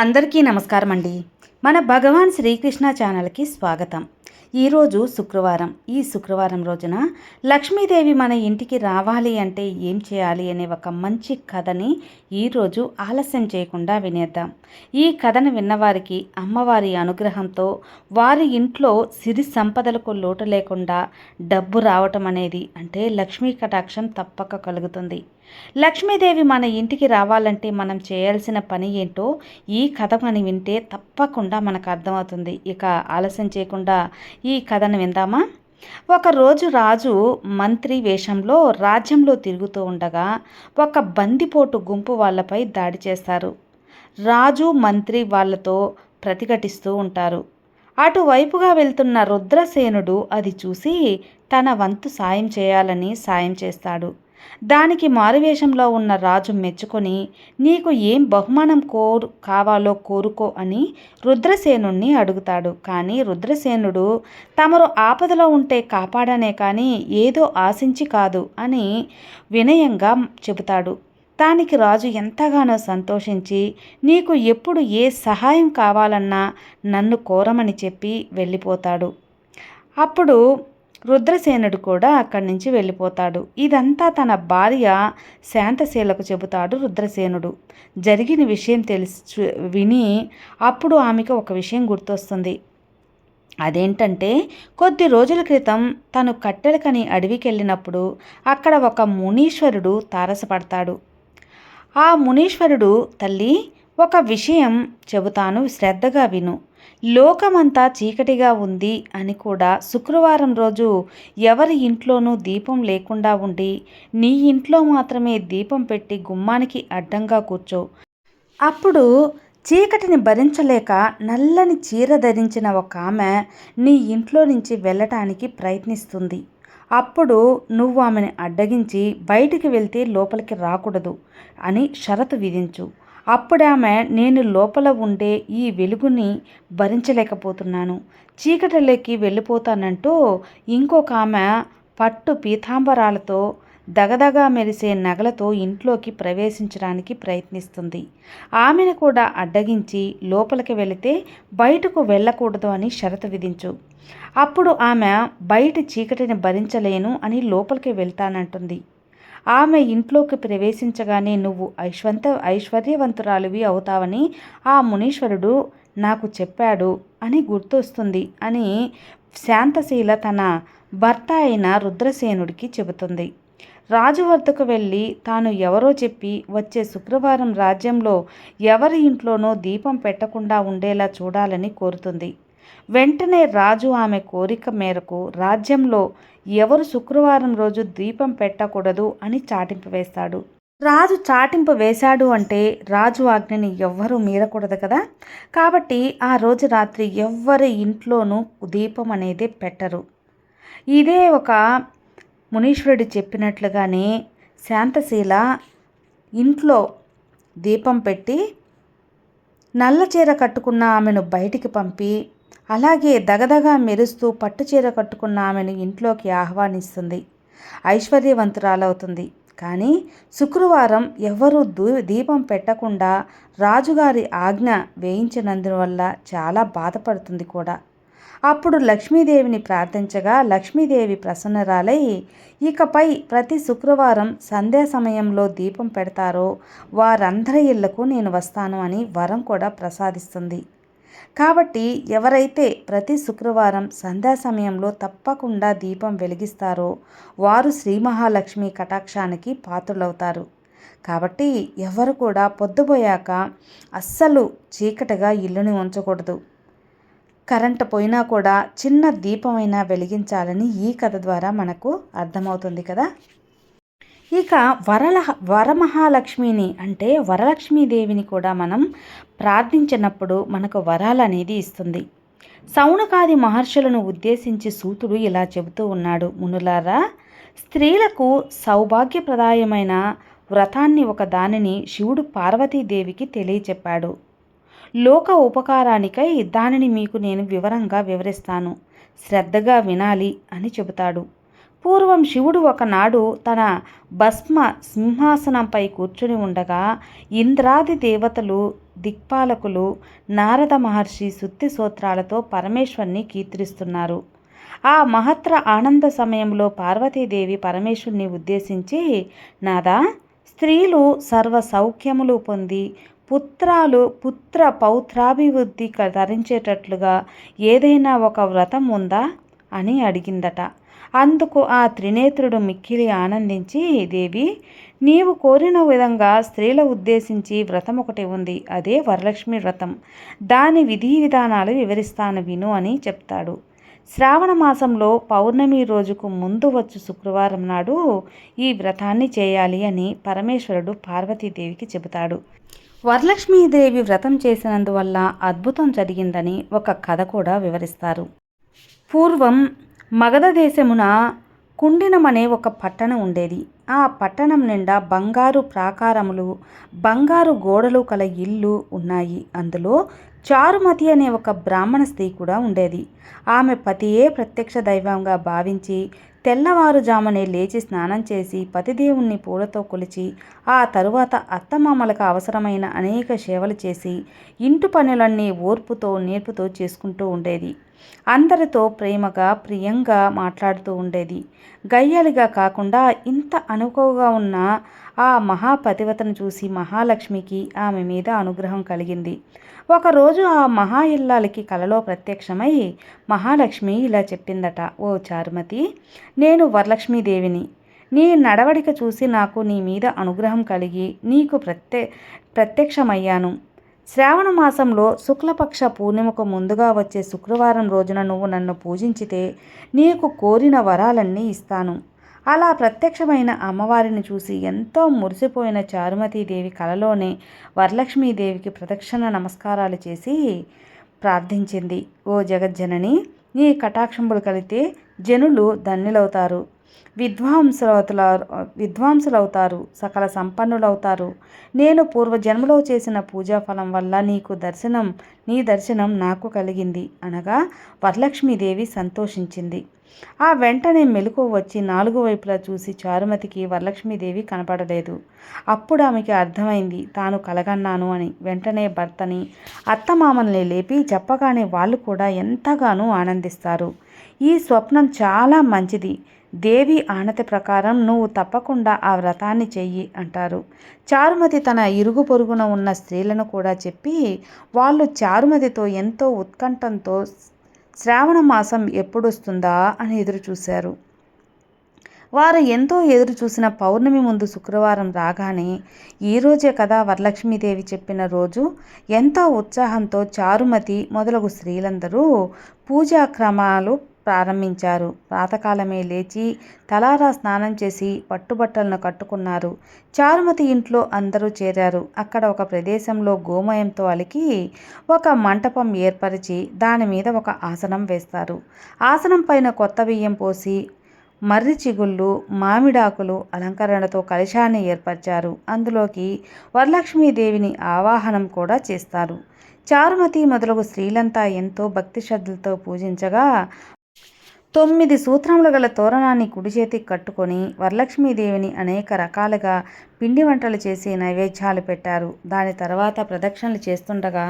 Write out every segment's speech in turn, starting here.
అందరికీ నమస్కారం అండి మన భగవాన్ శ్రీకృష్ణ ఛానల్కి స్వాగతం. ఈరోజు శుక్రవారం. ఈ శుక్రవారం రోజున లక్ష్మీదేవి మన ఇంటికి రావాలి అంటే ఏం చేయాలి అనే ఒక మంచి కథని ఈరోజు ఆలస్యం చేయకుండా వినేద్దాం. ఈ కథను విన్నవారికి అమ్మవారి అనుగ్రహంతో వారి ఇంట్లో సిరి సంపదలకు లోటు లేకుండా డబ్బు రావటం అనేది అంటే లక్ష్మీ కటాక్షం తప్పక కలుగుతుంది. లక్ష్మీదేవి మన ఇంటికి రావాలంటే మనం చేయాల్సిన పని ఏంటో ఈ కథ మనం వింటే తప్పకుండా మనకు అర్థమవుతుంది. ఇక ఆలస్యం చేయకుండా ఈ కథను విందామా? ఒకరోజు రాజు మంత్రి వేషంలో రాజ్యంలో తిరుగుతూ ఉండగా ఒక బందిపోటు గుంపు వాళ్ళపై దాడి చేస్తారు. రాజు మంత్రి వాళ్ళతో ప్రతిఘటిస్తూ ఉంటారు. అటువైపుగా వెళ్తున్న రుద్రసేనుడు అది చూసి తన వంతు సాయం చేయాలని సాయం చేస్తాడు. దానికి మారువేషంలో ఉన్న రాజు మెచ్చుకొని నీకు ఏం బహుమానం కోరు కావాలో కోరుకో అని రుద్రసేనుణ్ణి అడుగుతాడు. కానీ రుద్రసేనుడు తమరు ఆపదలో ఉంటే కాపాడనే కానీ ఏదో ఆశించి కాదు అని వినయంగా చెబుతాడు. దానికి రాజు ఎంతగానో సంతోషించి నీకు ఎప్పుడు ఏ సహాయం కావాలన్నా నన్ను కోరమని చెప్పి వెళ్ళిపోతాడు. అప్పుడు రుద్రసేనుడు కూడా అక్కడి నుంచి వెళ్ళిపోతాడు. ఇదంతా తన భార్య శాంతశీలకు చెబుతాడు రుద్రసేనుడు. జరిగిన విషయం తెలుసు విని అప్పుడు ఆమెకు ఒక విషయం గుర్తొస్తుంది. అదేంటంటే కొద్ది రోజుల క్రితం తను కట్టెలకని అడవికి వెళ్ళినప్పుడు అక్కడ ఒక మునీశ్వరుడు తారసపడతాడు. ఆ మునీశ్వరుడు తల్లి ఒక విషయం చెబుతాను శ్రద్ధగా విను. లోకమంతా చీకటిగా ఉంది అని కూడా శుక్రవారం రోజు ఎవరి ఇంట్లోనూ దీపం లేకుండా ఉండి నీ ఇంట్లో మాత్రమే దీపం పెట్టి గుమ్మానికి అడ్డంగా కూర్చో. అప్పుడు చీకటిని భరించలేక నల్లని చీర ధరించిన ఒక ఆమె నీ ఇంట్లో నుంచి వెళ్ళటానికి ప్రయత్నిస్తుంది. అప్పుడు నువ్వు ఆమెను అడ్డగించి బయటికి వెళ్తే లోపలికి రాకూడదు అని షరతు విధించు. అప్పుడామె నేను లోపల ఉండే ఈ వెలుగుని భరించలేకపోతున్నాను. చీకటిలోకి వెళ్ళిపోతానంటూ ఇంకొక ఆమె పట్టు పీతాంబరాలతో దగదగా మెరిసే నగలతో ఇంట్లోకి ప్రవేశించడానికి ప్రయత్నిస్తుంది. ఆమెను కూడా అడ్డగించి లోపలికి వెళితే బయటకు వెళ్ళకూడదు అని షరతు విధించు. అప్పుడు ఆమె బయట చీకటిని భరించలేను అని లోపలికి వెళ్తానంటుంది. ఆమె ఇంట్లోకి ప్రవేశించగానే నువ్వు ఐశ్వంత ఐశ్వర్యవంతురాలివి అవుతావని ఆ మునీశ్వరుడు నాకు చెప్పాడు అని గుర్తొస్తుంది అని శాంతశీల తన భర్త అయిన రుద్రసేనుడికి చెబుతుంది. రాజు వద్దకు వెళ్ళి తాను ఎవరో చెప్పి వచ్చే శుక్రవారం రాజ్యంలో ఎవరి ఇంట్లోనో దీపం పెట్టకుండా ఉండేలా చూడాలని కోరుతుంది. వెంటనే రాజు ఆమె కోరిక మేరకు రాజ్యంలో ఎవరు శుక్రవారం రోజు దీపం పెట్టకూడదు అని చాటింపు వేస్తాడు. రాజు చాటింపు వేశాడు అంటే రాజు ఆజ్ఞని ఎవ్వరూ మీరకూడదు కదా? కాబట్టి ఆ రోజు రాత్రి ఎవ్వరి ఇంట్లోనూ దీపం అనేది పెట్టరు. ఇదే ఒక మునీశ్వరుడు చెప్పినట్లుగానే శాంతశీల ఇంట్లో దీపం పెట్టి నల్ల చీర కట్టుకున్న ఆమెను బయటికి పంపి అలాగే దగదగా మెరుస్తూ పట్టుచీర కట్టుకున్న ఆమెను ఇంట్లోకి ఆహ్వానిస్తుంది. ఐశ్వర్యవంతురాలవుతుంది. కానీ శుక్రవారం ఎవరూ దీపం పెట్టకుండా రాజుగారి ఆజ్ఞ వేయించినందువల్ల చాలా బాధపడుతుంది కూడా. అప్పుడు లక్ష్మీదేవిని ప్రార్థించగా లక్ష్మీదేవి ప్రసన్నరాలై ఇకపై ప్రతి శుక్రవారం సంధ్యా సమయంలో దీపం పెడతారో వారందరి ఇళ్ళకు నేను వస్తాను అని వరం కూడా ప్రసాదిస్తుంది. కాబట్టి ఎవరైతే ప్రతి శుక్రవారం సంధ్యా సమయంలో తప్పకుండా దీపం వెలిగిస్తారో వారు శ్రీ మహాలక్ష్మి కటాక్షానికి పాత్రులవుతారు. కాబట్టి ఎవరు కూడా పొద్దుపోయాక అస్సలు చీకటిగా ఇల్లుని ఉంచకూడదు. కరెంటు పోయినా కూడా చిన్న దీపమైనా వెలిగించాలని ఈ కథ ద్వారా మనకు అర్థమవుతుంది కదా? ఇక వరల వరమహాలక్ష్మిని అంటే వరలక్ష్మీదేవిని కూడా మనం ప్రార్థించినప్పుడు మనకు వరాలు అనేది ఇస్తుంది. సౌనకాది మహర్షులను ఉద్దేశించి సూతుడు ఇలా చెబుతూ ఉన్నాడు. మునులారా స్త్రీలకు సౌభాగ్యప్రదాయమైన వ్రతాన్ని ఒక దానిని శివుడు పార్వతీదేవికి తెలియచెప్పాడు. లోక ఉపకారానికై దానిని మీకు నేను వివరంగా వివరిస్తాను. శ్రద్ధగా వినాలి అని చెబుతాడు. పూర్వం శివుడు ఒకనాడు తన భస్మ సింహాసనంపై కూర్చుని ఉండగా ఇంద్రాది దేవతలు దిక్పాలకులు నారద మహర్షి శుద్ధి సూత్రాలతో పరమేశ్వరుని కీర్తిస్తున్నారు. ఆ మహత్ర ఆనంద సమయంలో పార్వతీదేవి పరమేశ్వరుని ఉద్దేశించి నాదా స్త్రీలు సర్వ సౌఖ్యములు పొంది పుత్రాలు పుత్ర పౌత్రాభివృద్ధి ధరించేటట్లుగా ఏదైనా ఒక వ్రతం ఉందా? అని అడిగిందట. అందుకు ఆ త్రినేత్రుడు మిక్కిలి ఆనందించి దేవి నీవు కోరిన విధంగా స్త్రీల ఉద్దేశించి వ్రతం ఒకటి ఉంది. అదే వరలక్ష్మి వ్రతం. దాని విధి విధానాలు వివరిస్తాను విను అని చెప్తాడు. శ్రావణ మాసంలో పౌర్ణమి రోజుకు ముందు వచ్చు శుక్రవారం నాడు ఈ వ్రతాన్ని చేయాలి అని పరమేశ్వరుడు పార్వతీదేవికి చెబుతాడు. వరలక్ష్మీదేవి వ్రతం చేసినందువల్ల అద్భుతం జరిగిందని ఒక కథ కూడా వివరిస్తారు. పూర్వం మగధ దేశమున కుండినం అనే ఒక పట్టణం ఉండేది. ఆ పట్టణం నిండా బంగారు ప్రాకారములు బంగారు గోడలు కల ఇల్లు ఉన్నాయి. అందులో చారుమతి అనే ఒక బ్రాహ్మణ స్త్రీ కూడా ఉండేది. ఆమె పతియే ప్రత్యక్ష దైవంగా భావించి తెల్లవారుజామునే లేచి స్నానం చేసి పతిదేవుణ్ణి పూలతో కొలిచి ఆ తరువాత అత్తమామలకు అవసరమైన అనేక సేవలు చేసి ఇంటి పనులన్నీ ఓర్పుతో నేర్పుతో చేసుకుంటూ ఉండేది. అందరితో ప్రేమగా ప్రియంగా మాట్లాడుతూ ఉండేది. గయ్యాలిగా కాకుండా ఇంత అనుకోగా ఉన్న ఆ మహాపతివతను చూసి మహాలక్ష్మికి ఆమె మీద అనుగ్రహం కలిగింది. ఒకరోజు ఆ మహా ఇల్లాలకి కలలో ప్రత్యక్షమై మహాలక్ష్మి ఇలా చెప్పిందట ఓ చారుమతి నేను వరలక్ష్మీదేవిని. నీ నడవడిక చూసి నాకు నీ మీద అనుగ్రహం కలిగి నీకు ప్రత్య ప్రత్యక్షమయ్యాను. శ్రావణ మాసంలో శుక్లపక్ష పూర్ణిమకు ముందుగా వచ్చే శుక్రవారం రోజున నువ్వు నన్ను పూజించితే నీకు కోరిన వరాలన్నీ ఇస్తాను. అలా ప్రత్యక్షమైన అమ్మవారిని చూసి ఎంతో మురిసిపోయిన చారుమతీదేవి కలలోనే వరలక్ష్మీదేవికి ప్రదక్షిణ నమస్కారాలు చేసి ప్రార్థించింది. ఓ జగజ్జనని నీ కటాక్షంబులు కలితే జనులు ధన్యులవుతారు. విద్వాంసులవుతారు విద్వాంసులవుతారు సకల సంపన్నులవుతారు. నేను పూర్వజన్మలో చేసిన పూజా ఫలం వల్ల నీకు దర్శనం నీ దర్శనం నాకు కలిగింది. అనగా వరలక్ష్మీదేవి సంతోషించింది. ఆ వెంటనే మెలకు వచ్చి నాలుగు వైపులా చూసి చారుమతికి వరలక్ష్మీదేవి కనపడలేదు. అప్పుడు ఆమెకి అర్థమైంది తాను కలగన్నాను అని. వెంటనే భర్తని అత్తమామల్ని లేపి చెప్పగానే వాళ్ళు కూడా ఎంతగానో ఆనందిస్తారు. ఈ స్వప్నం చాలా మంచిది. దేవి ఆనతి ప్రకారం నువ్వు తప్పకుండా ఆ వ్రతాన్ని చెయ్యి అంటారు. చారుమతి తన ఇరుగు పొరుగున ఉన్న స్త్రీలను కూడా చెప్పి వాళ్ళు చారుమతితో ఎంతో ఉత్కంఠంతో శ్రావణ మాసం ఎప్పుడొస్తుందా అని ఎదురు చూశారు. వారు ఎంతో ఎదురు చూసిన పౌర్ణమి ముందు శుక్రవారం రాగానే ఈరోజే కదా వరలక్ష్మీదేవి చెప్పిన రోజు ఎంతో ఉత్సాహంతో చారుమతి మొదలగు స్త్రీలందరూ పూజా క్రమాలు ప్రారంభించారు. ప్రాతకాలమే లేచి తలారా స్నానం చేసి పట్టుబట్టలను కట్టుకున్నారు. చారుమతి ఇంట్లో అందరూ చేరారు. అక్కడ ఒక ప్రదేశంలో గోమయంతో అలికి ఒక మంటపం ఏర్పరిచి దాని మీద ఒక ఆసనం వేస్తారు. ఆసనం పైన కొత్త బియ్యం పోసి మర్రి చిగుళ్ళు మామిడాకులు అలంకరణతో కలశాన్ని ఏర్పరిచారు. అందులోకి వరలక్ష్మీదేవిని ఆవాహనం కూడా చేస్తారు. చారుమతి మొదలగు స్త్రీలంతా ఎంతో భక్తి శ్రద్ధలతో పూజించగా తొమ్మిది సూత్రములు గల తోరణాన్ని కుడి చేతికి కట్టుకొని వరలక్ష్మీదేవిని అనేక రకాలుగా పిండి వంటలు చేసి నైవేద్యాలు పెట్టారు. దాని తర్వాత ప్రదక్షిణలు చేస్తుండగా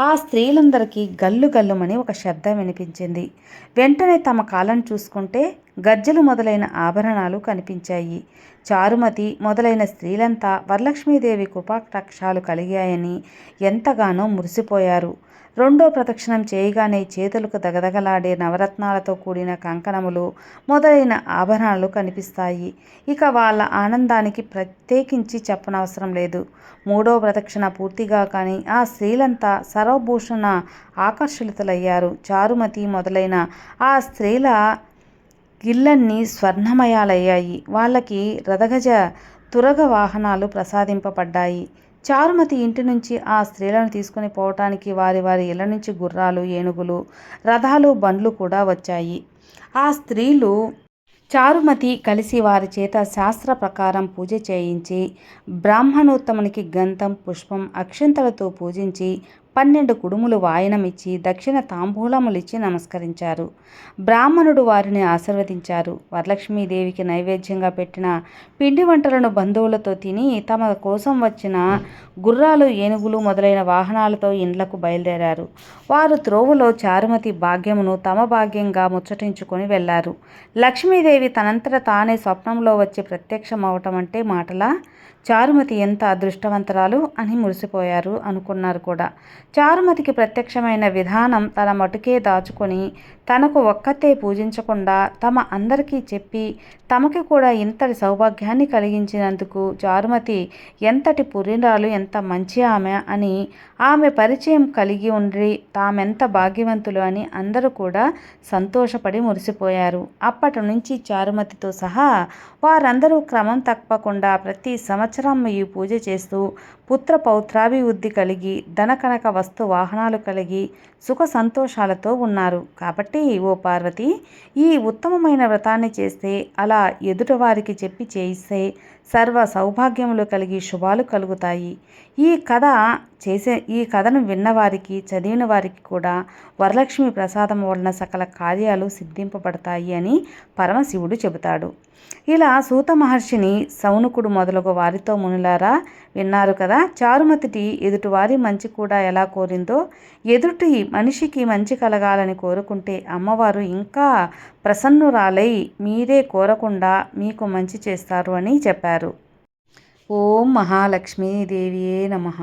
ఆ స్త్రీలందరికీ గల్లు గల్లుమని ఒక శబ్దం వినిపించింది. వెంటనే తమ కాలను చూసుకుంటే గజ్జలు మొదలైన ఆభరణాలు కనిపించాయి. చారుమతి మొదలైన స్త్రీలంతా వరలక్ష్మీదేవి కృపాకటాక్షాలు కలిగాయని ఎంతగానో మురిసిపోయారు. రెండో ప్రదక్షిణం చేయగానే చేతులకు దగదగలాడే నవరత్నాలతో కూడిన కంకణములు మొదలైన ఆభరణాలు కనిపిస్తాయి. ఇక వాళ్ళ ఆనందానికి ప్రత్యేకించి చెప్పనవసరం లేదు. మూడో ప్రదక్షిణ పూర్తిగా కానీ ఆ స్త్రీలంతా సర్వభూషణ ఆకర్షితులయ్యారు. చారుమతి మొదలైన ఆ స్త్రీల ఇళ్ళన్నీ స్వర్ణమయాలయ్యాయి. వాళ్ళకి రథగజ తురగ వాహనాలు ప్రసాదింపబడ్డాయి. చారుమతి ఇంటి నుంచి ఆ స్త్రీలను తీసుకుని పోవటానికి వారి వారి ఇళ్ళ నుంచి గుర్రాలు ఏనుగులు రథాలు బండ్లు కూడా వచ్చాయి. ఆ స్త్రీలు చారుమతి కలిసి వారి చేత శాస్త్ర ప్రకారం పూజ చేయించి బ్రాహ్మణోత్తమునికి గంధం పుష్పం అక్షంతలతో పూజించి పన్నెండు కుడుములు వాయనమిచ్చి దక్షిణ తాంబూలములిచ్చి నమస్కరించారు. బ్రాహ్మణుడు వారిని ఆశీర్వదించారు. వరలక్ష్మీదేవికి నైవేద్యంగా పెట్టిన పిండి వంటలను బంధువులతో తిని తమ కోసం వచ్చిన గుర్రాలు ఏనుగులు మొదలైన వాహనాలతో ఇండ్లకు బయలుదేరారు. వారు త్రోవులో చారుమతి భాగ్యమును తమ భాగ్యంగా ముచ్చటించుకొని వెళ్ళారు. లక్ష్మీదేవి తనంతట తానే స్వప్నంలో వచ్చి ప్రత్యక్షమవటం అంటే మాటలా? చారుమతి ఎంత అదృష్టవంతరాలు అని మురిసిపోయారు అనుకున్నారు కూడా. చారుమతికి ప్రత్యక్షమైన విధానం తన మటుకే దాచుకొని తనకు ఒక్కతే పూజించకుండా తమ అందరికీ చెప్పి తమకి కూడా ఇంతటి సౌభాగ్యాన్ని కలిగించినందుకు చారుమతి ఎంతటి పురిరాలు ఎంత మంచి ఆమె అని ఆమె పరిచయం కలిగి ఉండి తామెంత భాగ్యవంతులు అని అందరూ కూడా సంతోషపడి మురిసిపోయారు. అప్పటి నుంచి చారుమతితో సహా వారందరూ క్రమం తప్పకుండా ప్రతి సంవత్సరం ఈ పూజ చేస్తూ పుత్ర పౌత్రాభివృద్ధి కలిగి ధనకనక వస్తు వాహనాలు కలిగి సుఖ సంతోషాలతో ఉన్నారు. కాబట్టి ఓ పార్వతి ఈ ఉత్తమమైన వ్రతాన్ని చేస్తే అలా ఎదుటివారికి చెప్పి చేయిస్తే సర్వ సౌభాగ్యములు కలిగి శుభాలు కలుగుతాయి. ఈ కథ చేసే ఈ కథను విన్నవారికి చదివిన వారికి కూడా వరలక్ష్మి ప్రసాదం వలన సకల కార్యాలు సిద్ధింపబడతాయి అని పరమశివుడు చెబుతాడు. ఇలా సూత మహర్షిని సౌనుకుడు మొదలగు వారితో మునులారా విన్నారు కదా చారుమతిటి ఎదుటివారి మంచి కూడా ఎలా కోరిందో? ఎదుటి మనిషికి మంచి కలగాలని కోరుకుంటే అమ్మవారు ఇంకా ప్రసన్నురాలై మీరే కోరకుండా మీకు మంచి చేస్తారు అని చెప్పారు. ఓం మహాలక్ష్మీదేవియే నమః.